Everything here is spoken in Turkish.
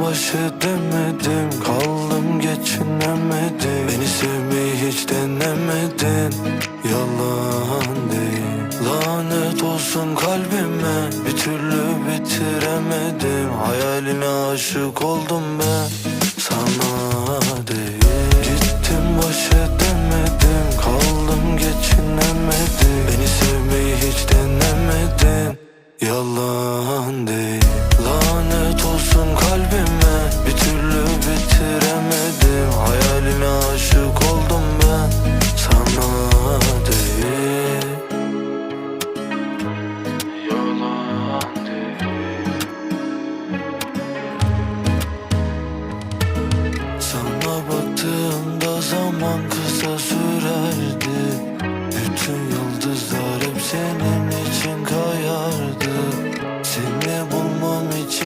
baş edemedim Kaldım geçinemedim. Beni sevmeyi hiç denemedin. Yalan değil. Lanet olsun kalbime Bir türlü bitiremedim. Hayaline aşık oldum ben Baktığımda zaman kısa sürer